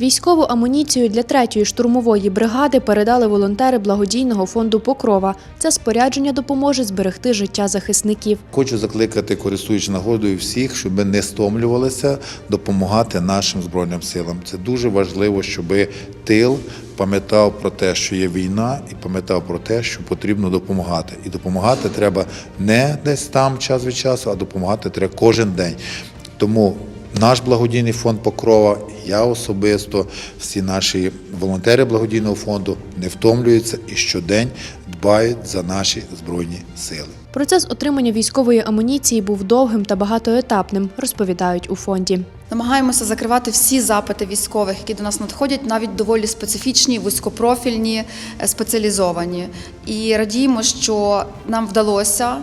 Військову амуніцію для третьої штурмової бригади передали волонтери благодійного фонду Покрова. Це спорядження допоможе зберегти життя захисників. Хочу закликати, користуючись нагодою, всіх, щоб не стомлювалися допомагати нашим збройним силам. Це дуже важливо, щоб тил пам'ятав про те, що є війна, і пам'ятав про те, що потрібно допомагати. І допомагати треба не десь там час від часу, а допомагати треба кожен день. Тому наш благодійний фонд Покрова, я особисто, всі наші волонтери благодійного фонду не втомлюються і щодень дбають за наші збройні сили. Процес отримання військової амуніції був довгим та багатоетапним, розповідають у фонді. Намагаємося закривати всі запити військових, які до нас надходять, навіть доволі специфічні, вузькопрофільні, е, спеціалізовані. І радіємо, що нам вдалося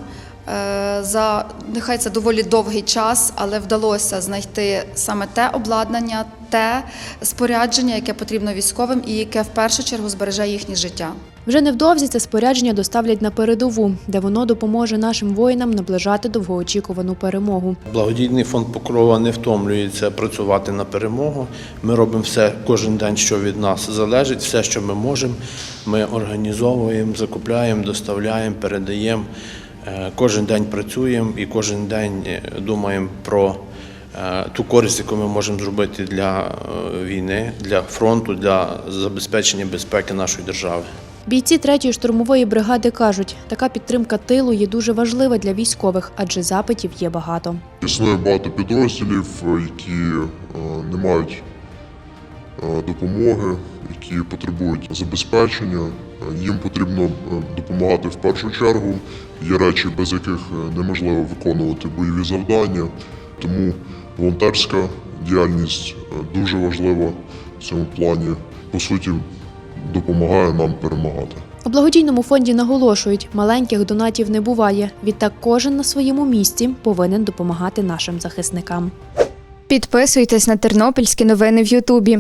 за нехай це доволі довгий час, але вдалося знайти саме те обладнання, те спорядження, яке потрібно військовим, і яке в першу чергу збереже їхнє життя. Вже невдовзі це спорядження доставлять на передову, де воно допоможе нашим воїнам наближати довгоочікувану перемогу. Благодійний фонд Покрова не втомлюється працювати на перемогу. Ми робимо все кожен день, що від нас залежить, все, що ми можемо. Ми організовуємо, закупляємо, доставляємо, передаємо. Е, Кожен день працюємо і кожен день е, думаємо про е, ту користь, яку ми можемо зробити для війни, для фронту, для забезпечення безпеки нашої держави. Бійці третьої штурмової бригади кажуть, така підтримка тилу є дуже важлива для військових, адже запитів є багато. Існує багато підрозділів, які не мають допомоги, які потребують забезпечення. Е, Їм потрібно е, допомагати в першу чергу. Є речі, без яких е, неможливо виконувати бойові завдання. Тому волонтерська діяльність е, дуже важлива в цьому плані. По суті, допомагає нам перемагати. У благодійному фонді наголошують, маленьких донатів не буває. Відтак кожен на своєму місці повинен допомагати нашим захисникам. Підписуйтесь на тернопільські новини в Ютубі.